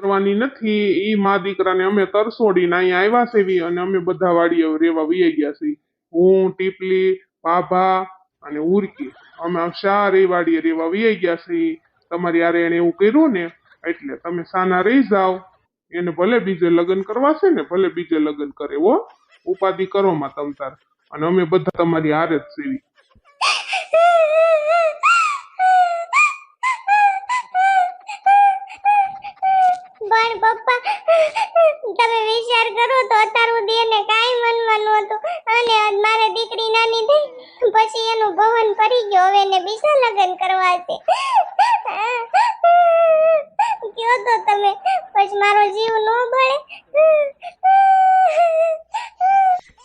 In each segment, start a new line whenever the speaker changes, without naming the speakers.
કરવાની નથી. એ મા દીકરાને અમે તરસોડીને અહીંયા આવ્યા સેવી અને અમે બધા વાડીએ રેવા વહી ગયા છીએ. હું, ટીપલી, બાભા અને ઉર્કી, અમે ચારે વાડીએ રેવા વહી ગયા છીએ. તમારી યારે એને એવું કર્યું ને, એટલે તમે સાના રહી જાઓ. એને ભલે બીજે લગ્ન કરવા છે ને, ભલે બીજે લગ્ન કરે હો. ઉપાધિ કરો માં તમ તાર. અને અમે બધા તમારી હારે જ સેવી
પણ પપ્પા તમે વિચાર કરું તો તારું દેને કાઈ મનવાનું હતું. અને મારે દીકરી નાની થઈ, પછી એનું ભવન ફરી ગયો. હવે એને બીજા લગ્ન કરવા છે. કયો તો તમે, પછી મારો જીવ ન બળે.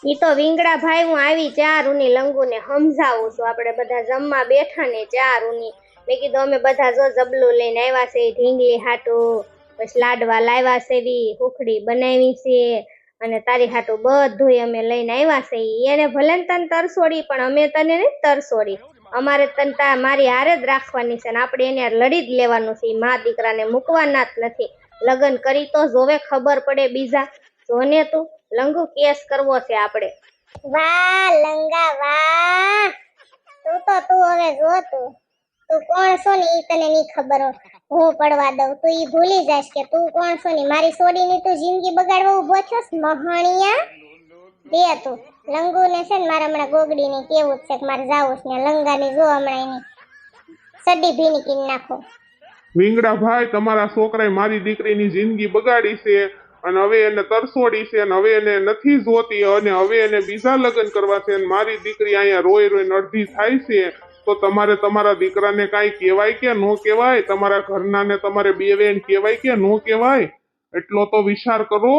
ઈ તો વિંગડા ભાઈ હું આવી ચા રૂની લંગુને સમજાવું છું. આપણે બધા જમવા બેઠા ને ચાર રૂની મેં કીધું અમે બધા જો જબલું લઈને આવ્યા છે, ઢીંગલી હાટું. પછી લાડવા લાવ્યા છે હુખડી બનાવી છે. અને તારી હાટું બધું અમે લઈને આવ્યા છે એને ભલે ને તને તરસોડી, પણ અમે તને નહીં તરસોડી. અમારે તને તા મારી હારે જ રાખવાની છે ને આપણે એને લડી જ લેવાનું છે મા દીકરાને મૂકવાના જ નથી. લગ્ન કરી તો જોવે ખબર પડે બીજા. જોને તું, લંગુ કેસ કરવો છે આપણે.
વાહ, લંગા, વાહ. તું તો તું હવે જો તું. તું કોણ છો ને ઈ તને નહીં ખબર હું પડવા દઉં. તું ઈ ભૂલી જાશ કે તું કોણ છો ને મારી સોડીની તું જિંદગી બગાડવા ઊભો છોસ મહાણિયા? બે તું. લંગુ ને છે ને મારા હમણાં ગોગડી ને કેવું છે કે મારે જાવું છે ને લંગાની જો હમણાં એની સડી ભીની કીન નાખો.
વિંગડા ભાઈ, તમારા છોકરાએ મારી દીકરીની જિંદગી બગાડી છે અને હવે એને તરસોડી છે અને હવે એને નથી જોતી અને હવે એને બીજા લગ્ન કરવા છે અને મારી દીકરી અહીંયા રોઈ રોઈને અડધી થાય છે. તો તમારે તમારા દીકરાને કાંઈ કહેવાય કે ન કહેવાય? તમારા ઘરનાને તમારે બે બેન કહેવાય કે ન કહેવાય? એટલો તો વિચાર કરો.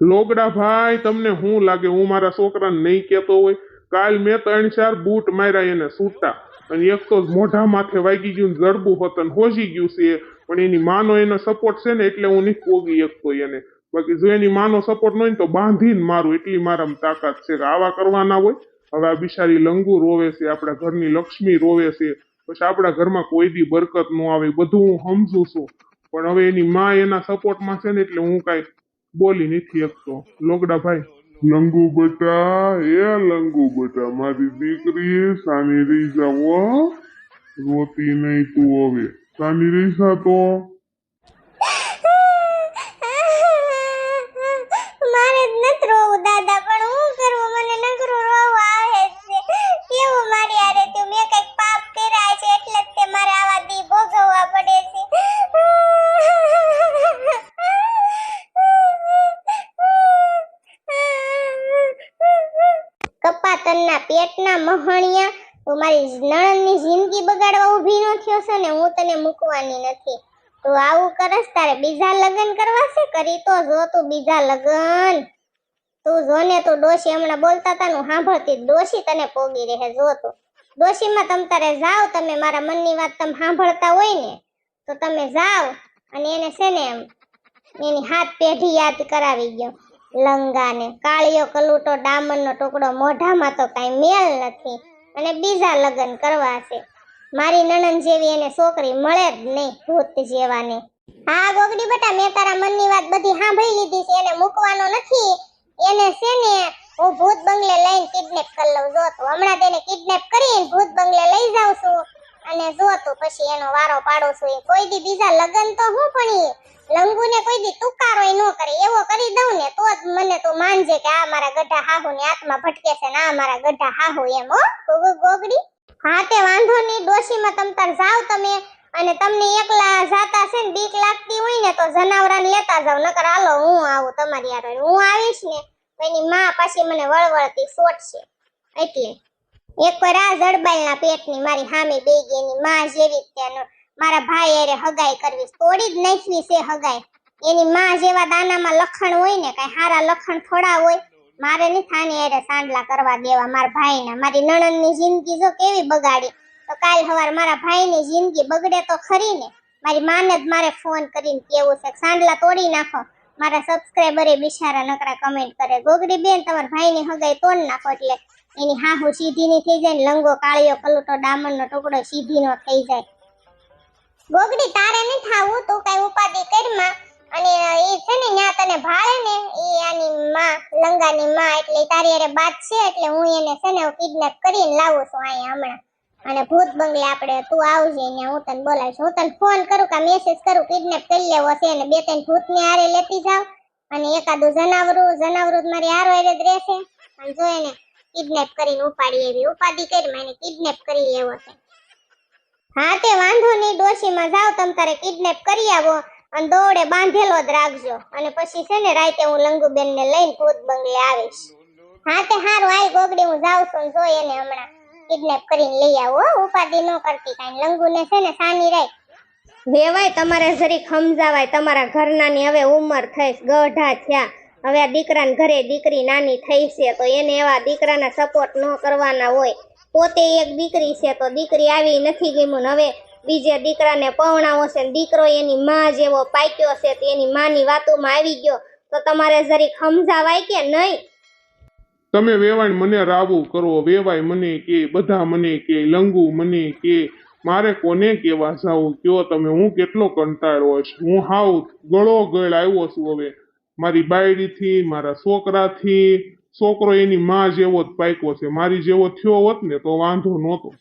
લોગડા ભાઈ, તમને શું લાગે હું મારા છોકરાને નહીં કહેતો હોય? કાલ મેં ત્રણ ચાર બૂટ માર્યા એને છૂટા અને એક તો મોઢા માથે વાગી ગયું ને જડબું હતું હોજી ગયું છે. પણ એની માનો એનો સપોર્ટ છે ને એટલે હું નહીં પોગી શકતો એને. બાકી જો એની માનો સપોર્ટ ન હોય ને તો બાંધીને મારું. એટલી મારામાં તાકાત છે કે આવા કરવાના હોય. હવે આ બિચારી લંગુ રોવે છે, આપણા ઘરની લક્ષ્મી રોવે છે. પછી આપણા ઘરમાં કોઈ દી બરકત ન આવે બધું હું સમજુ છું. પણ હવે એની માં એના સપોર્ટમાં છે ને એટલે હું કાંઈ બોલી નથી શકતો. લોગડા ભાઈ. લંગુ બટા, એ લંગુ બટા, મારી દીકરી સાની રહી જાઓ રોતી નહીં તું હવે. સાની રહી તો?
છે પેટના મહણિયા તું મારી નણંદની જિંદગી બગાડવા ઊભી ન થયો છે ને હું તને મૂકવાની નથી. તું આવું કરસ, તારે બીજા લગ્ન કરવા છે? કરી તો જો તું બીજા લગ્ન. તું જો ને તું ડોશી હમણાં બોલતા હતા હું સાંભળતી ડોશી તને પોગી રહે, જો તું. ડોશીમાં તમ તારે જાઓ, તમે મારા મનની વાત તમે સાંભળતા હોય ને, તો તમે જાઓ અને એને છે ને એમ, એની હાથ પેઢી યાદ કરાવી ગયો લંગાને. કાળિયો કલુટો ડામરનો ટુકડો મોઢામાં તો કાંઈ મેલ નથી. અને બીજા લગ્ન કરવા છે. મારી નણંદ જેવી એને છોકરી મળે જ નહીં ભૂત જેવાને. હા, ગોગડી બેટા, મેં તારા મનની વાત બધી સાંભળી લીધી છે. એને મૂકવાનો નથી. એને છે ને, હું ભૂત બંગલે લઈને કિડનેપ કરી લઉં. જો તો હમણાં તેને કિડનેપ કરીને ભૂત બંગલે લઈ જાઉં છું. અને જો તું પછી એનો વારો પાડો છું એ. કોઈ દી બીજા લગન તો હું પણ લંગુને કોઈ દી તુકારો ન કરે. એવો કરી દઉં ને તો જ મને તું માનજે કે આ મારા ગઢા હાહુ ની આત્મા ભટકે છે ને આ મારા ગઢા હાહુ એમ, હો. ગોગો, ગોગડી. હા, તે વાંધો નહીં, ડોશીમાં તમ તાર જાવ તમે. અને તમને એકલા જાતા છે ને બીક લાગતી હોય ને તો જનાવરાને લેતા જાવ. નકર હાલો, હું આવું તમારી યાર હું આવીશ ને એની માં પાછી મને વળવળતી સોટશે એટલે એક વાર આ જડબાઈના પેટની મારી હામી બે ગઈ એની માં જેવી તેને મારા ભાઈ એરે હગાઈ કરવી. તોડી જ નાખવી છે હગાઈ. એની માં જેવા દાનામાં લખણ હોય ને, કઈ હારા લખણ થોડા હોય, મારે નહીં થાની એરે સાંડલા કરવા દેવા મારા ભાઈના. મારી નણંદની જિંદગી જો કેવી બગાડી. તો કાલ સવાર મારા ભાઈની જિંદગી બગડે તો ખરી ને. મારી માને જ મારે ફોન કરીને કેવું છે? સાંડલા તોડી નાખો. મારા સબસ્ક્રાઈબરે બિચારા નકરા કમેન્ટ કરે. ગોગડી બેન તમારા ભાઈની હગાઈ તોડ નાખો એટલે એની હાહુ સીધી ની થઈ જાય ને લંગો કાળિયો કલૂટો ડામર નો ટુકડો સીધી નો થઈ જાય. ગોગડી, તારે નહીં થાવું? તું કઈ ઉપાધિ કરમાં અને એ છે ને ન્યા તને ભાળે ને, એ આની માં, લંગાની માં, એટલે તારી અરે બાત છે, એટલે હું એને છે ને કિડનેપ કરીને લાવું છું અહીંયા હમણાં. અને ભૂત બંગલે આપણે, તું આવજે ને હું તને બોલાવીશ. હું તને ફોન કરું કે મેસેજ કરું કિડનેપ કરી લેવો છે અને બે ત્રણ ભૂતને આરે લેતી જાવ. અને એકાદું જનાવરું જનાવરું મારી હારો હારે જ રહેશે. અને જોઈએ ને. કિડનેપ કરીને ઉપાડી એવી ઉપાડી કરી એને કિડનેપ કરી લેવો છે. હા તે વાંધો નહીં, ડોશીમાં જાવ તમ તારે કિડનેપ કરી આવો અને દોડે બાંધેલો જ રાખજો. અને પછી છે ને રાતે હું લંગુબેનને લઈને ભૂત બંગલે આવીશ. હા તે હારું આય ગોગડી, હું જાઉં છું જોઈ એને હમણાં કિડનેપ કરીને લઈ આવો ઉપાધિ ન કરતી કાંઈ. લંગુને છે ને સાની રાખ
વેવાય તમારે જરીક સમજાવાય. તમારા ઘરનાની હવે ઉંમર થઈશ, ગઢા થયા. હવે આ દીકરાને ઘરે દીકરી નાની થઈ છે, તો એને એવા દીકરાના સપોર્ટ ન કરવાના હોય. પોતે એક દીકરી છે, તો દીકરી આવી નથી ગમ્યું હવે બીજે દીકરાને પવણાવો છે દીકરો એની માં જેવો પાક્યો છે, તે એની માની વાતોમાં આવી ગયો. તો તમારે જરીક સમજાવાય કે નહીં?
તમે વેવાય મને રાવું કરો, વેવાય મને કે, બધા મને કે, લંગુ મને કે, મારે કોને કેવા જાવું કયો તમે? હું કેટલો કંટાળો છું. હું હાવ ગળો ગળ આવ્યો છું હવે. મારી બાયડીથી, મારા છોકરાથી, છોકરો એની માં જેવો જ પાક્યો છે. મારી જેવો થયો હોત ને તો વાંધો નહોતો.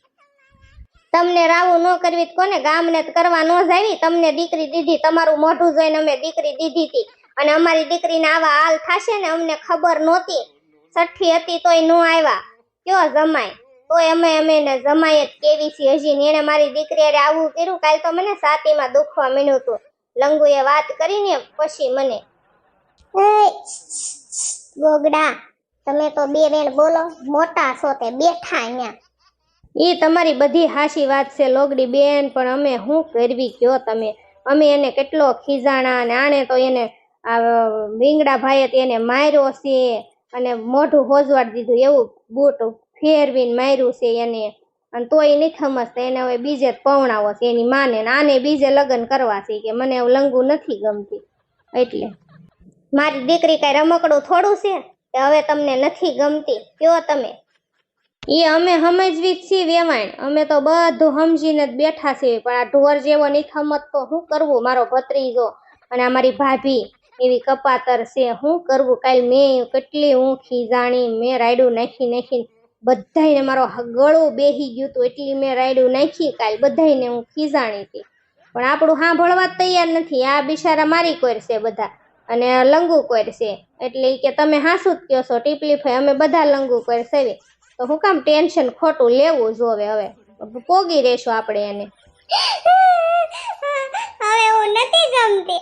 તમને રાવું ન કરવી તો કોને? ગામને તો કરવા ન જાવી. તમને દીકરી દીધી, તમારું મોઢું જોઈને અમે દીકરી દીધી હતી. અને અમારી દીકરીને આવા હાલ થશે ને અમને ખબર નહોતી. છઠ્ઠી હતી તોય ન આવ્યા. કયો જમાય? તોય અમે અમે એને જમાય જ કેવી છે હજી ને એને મારી દીકરી અરે આવું કર્યું. કાલ તો મને સાતીમાં દુખવા મળ્યું હતું. લંગુએ વાત કરીને પછી મને
ગોગડા, તમે તો બે વેણ બોલો, મોટા છો તે બેઠા અહીંયા.
એ તમારી બધી હાશી વાત છે, લોગડી બેન, પણ અમે શું કરવી કયો તમે? અમે એને કેટલો ખીજાણા અને આણે તો એને, આ વિંગડા ભાઈએ તો એને માર્યો છે અને મોઢું હોજવાડ દીધું, એવું બૂટ ફેરવીને માર્યું છે એને. અને તોય નથી સમજતા, એને હવે બીજે પવણાવો છે, એની માને આને બીજે લગ્ન કરવા છે કે મને લંગુ નથી ગમતી. એટલે મારી દીકરી કઈ રમકડું થોડું છે કે હવે તમને નથી ગમતી. કયો તમે. એ અમે સમજવી જ છીએ વેવાણ. અમે તો બધું સમજીને જ બેઠા છીએ. પણ આ ઢોર જેવો નહીં તો શું કરવું મારો ભત્રીજો અને આ મારી ભાભી? એવી કપાતર છે. શું કરવું? કાલ મેં કેટલી હું ખીજાણી મેં રાયડું નાખી નાખીને બધાયને મારો ગળું બેહી ગયું હતું. એટલી મેં રાયડું નાખી કાલ બધાને હું ખીજાણી હતી. પણ આપણું સાંભળવા જ તૈયાર નથી. આ બિચારા મારી કોર છે બધા. અને લંગુ કોર છે એટલે કે તમે હાસું જ કહો છો, ટીપલી ભાઈ અમે બધા લંગુ કોર સેવી તો હું કામ ટેન્શન ખોટું લેવું જોવે હવે. પોગી રહેશું આપણે એને.
હવે હું નથી ગમતી.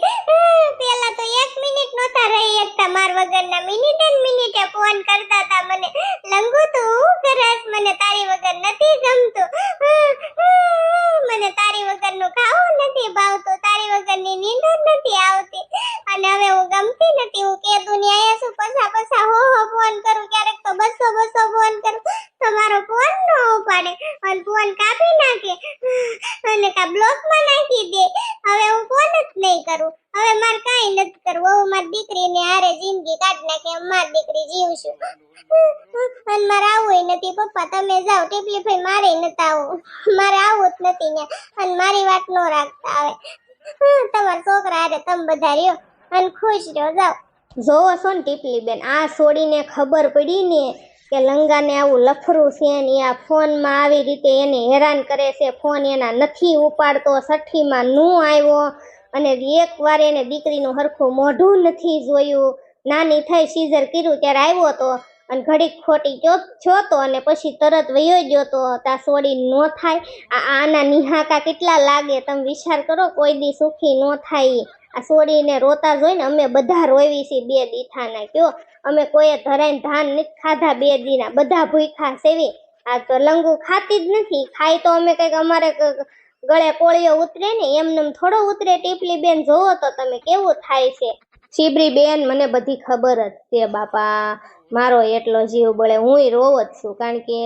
પેલા તો એક મિનિટ નહોતા રહી એકતા માર વગરના. મિનિટે મિનિટે ફોન કરતા હતા મને. લંગુ તું કરસ મને તારી વગર નથી ગમતું મને તારી વગરનું ખાવું નથી ભાવતું તારી વગરની નીંદ જ નથી આવતી અને હવે હું ગમતી નથી હું કે દુનિયાએ શું પછા પછા હો હો ફોન કરું ક્યારેક તો બસો બસો ફોન કરું તો મારો ફોન ન ઉપાડે અને ફોન કાપી નાખે અને કા બ્લોકમાં નાખી દે હવે હું ફોન જ નહીં કરું હવે માર કાંઈ નથી કરવું. હવે મારી દીકરીને હારે જિંદગી કાઢ નાખે મારી દીકરી જીવશું અને મારે આવું નથી, પપ્પા, તમે જાઓ, ટીપલી ભાઈ મારે નથી આવું મારે આવું જ નથી ને, અને મારી વાત નો રાખતા આવે. તમારા છોકરા હારે તમે બધા રહ્યો, અને ખુશ રહ્યો જાઓ.
જોવો છો ને ટીપલી બેન, આ છોડીને ખબર પડી ને કે લંગાને આવું લફરું છે ને આ ફોનમાં આવી રીતે એને હેરાન કરે છે, ફોન એના નથી ઉપાડતો છઠ્ઠીમાં નું આવ્યો અને એક વાર એને દીકરીનું હરખું મોઢું નથી જોયું. નાની થઈ સીઝર કર્યું ત્યારે આવ્યો તો અને ઘડીક ખોટી જોતો અને પછી તરત વયો ગયો તો તા સોડી ન થાય. આ આના નિહાકા કેટલા લાગે તમે વિચાર કરો, કોઈ દી સુખી ન થાય. આ સોડીને રોતા જોઈને અમે બધા રોવી છીએ બે દીઠાના કયો. અમે કોઈએ ધરાઈને ધાન નથી ખાધા બે દીના. બધા ભૂખા સેવી. આ તો લંગુ ખાતી જ નથી. ખાય તો અમે કંઈક અમારે ગળે કોળીઓ ઉતરે ને એમને થોડો ઉતરે, ટીપલી બેન, જોવો તો તમે કેવું થાય છે. શીબરી બેન, મને બધી ખબર જ છે, બાપા. મારો એટલો જીવ બળે હુંય રોવ જ છું, કારણ કે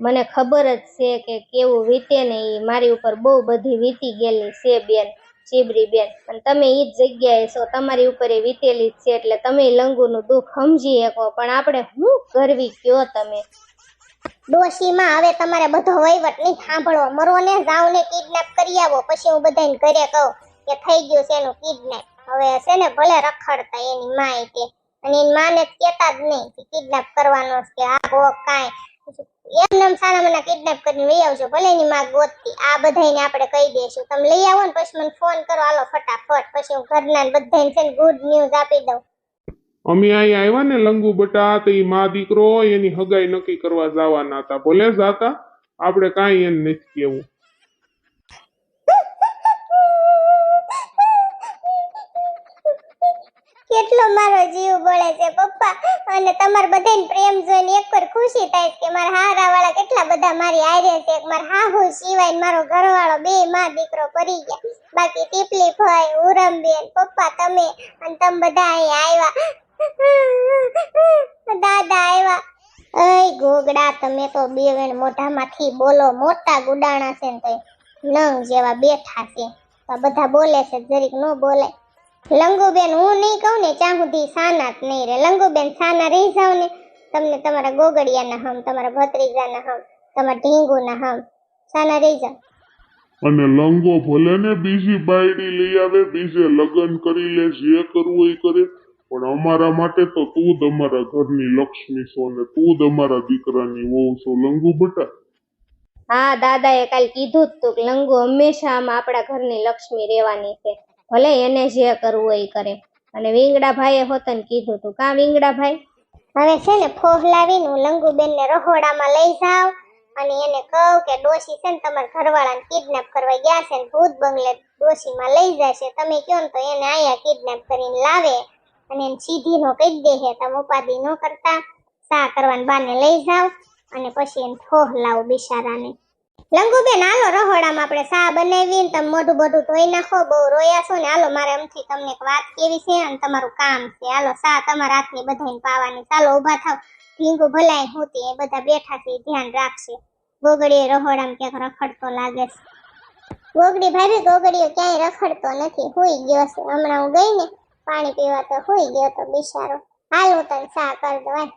મને ખબર જ છે કે કેવું વીતે ને એ મારી ઉપર બહુ બધી વીતી ગયેલી છે બેન, શીબરી બેન. અને તમે એ જ જગ્યાએ છો, તમારી ઉપર એ વીતેલી જ છે, એટલે તમે લંગુનું દુઃખ સમજી શકો. પણ આપણે શું કરવી, કયો તમે?
ડોશીમાં હવે તમારે બધો વહીવટ નહીં સાંભળવો. મરો ને જાવ ને કિડનેપ કરી આવો. પછી હું બધાને ઘરે કહું કે થઈ ગયું છે એનું કિડનેપ હવે છે ને ભલે રખડતા એની તે અને એની માને કહેતા જ નહીં કે કિડનેપ કરવાનો છે કે આ ગો કાંઈ. એમ સારા મને કિડનેપ કરીને લઈ આવજો. ભલે એની માં ગોતતી. આ બધાને આપણે કહી દઈશું. તમે લઈ આવો ને પછી મને ફોન કરો. હાલો, ફટાફટ. પછી હું ઘરના બધાને છે ને ગુડ ન્યૂઝ આપી દઉં.
અમે અહીંયા આવ્યા ને લંગુ બટા તો એ મા દીકરો એની હગાઈ નક્કી કરવા જવાના હતા. ભલે જાતા, આપણે કાંઈ એને નથી કેવું
કેટલો મારો જીવ બળે છે, પપ્પા. અને તમાર બધાને પ્રેમ જોઈને એક વાર ખુશી થાય કે મારા હારા વાળા કેટલા બધા મારી આરે છે. મારા હાહુ સિવાય મારો ઘરવાળો બે માં દીકરો પરી ગયા. બાકી ટીપલી ભાઈ, ઉરમબેન, પપ્પા, તમે અને તમે બધા અહીંયા આવ્યા. દાદા આવ્યા અય ગોગડા તમે તો બે વેણ મોઢામાંથી બોલો, મોટા ગુડાણા છે ને તોય જેવા બેઠા છે. તો બધા બોલે છે, જરીક ન બોલે. લંગુબેન, હું નહીં કહું ને ત્યાં સુધી સાના નહીં રે લંગુબેન, સાના રહી જાવ ને, તમને તમારા ગોગડિયાના હમ, તમારા ભત્રીજાના હમ, તમારા ઢીંગુના હમ, સાના રહી જાવ
અને લંગો ભલે ને બીજી બાયડી લઈ આવે, બીજે લગ્ન કરી લે, જે કરવું એ કરે. પણ અમારા માટે તો તું જ અમારા ઘરની લક્ષ્મી છો ને તું જ અમારા દીકરાની વહુ છો લંગુ બટા.
હા દાદાએ કાલ કીધું જ તું કે લંગુ હંમેશા આમ આપણા ઘરની લક્ષ્મી રહેવાની છે. ભલે એને જે કરવું હોય એ કરે. અને વિંગડા ભાઈએ હોતન કીધું તું. કા વિંગડા ભાઈ
હવે છે ને ફોહલાવીને હું લંગુબેનને રહોડામાં લઈ જાવ અને એને કહું કે ડોશી છે ને તમારા ઘરવાળાને કિડનેપ કરવા ગયા છે ને ભૂત બંગલે ડોશીમાં લઈ જશે. તમે કહો ને તો એને અહીંયા કિડનેપ કરીને લાવે. અને એમ સીધી નો કહી દે તમે ઉપાધિ ન કરતા, સા કરવાને બાને લઈ જાવ અને પછી એમ થોહ લાવો બિચારાને. લંગુબેન, હાલો રહોડામાં આપણે સા બનાવી તમે મોઢું બધું ધોઈ નાખો, બહુ રોયા છો ને, હાલો મારે એમથી તમને એક વાત કેવી છે અને તમારું કામ છે. હાલો સા તમારા હાથની બધાને પાવાની. ચાલો ઊભા થાવ. ઢીંગુ ભલાય હું એ બધા બેઠા છે ધ્યાન રાખશે. ગોગડીએ રહોડામાં ક્યાંક રખડતો લાગે છે. ગોગડી ભાભી ગોગડીઓ ક્યાંય રખડતો નથી, હુઈ ગયો છે. હમણાં હું ગઈ ને પાણી પીવા તો હુઈ ગયો તો બિચારો હાલ હું તને સા કરી દઉં.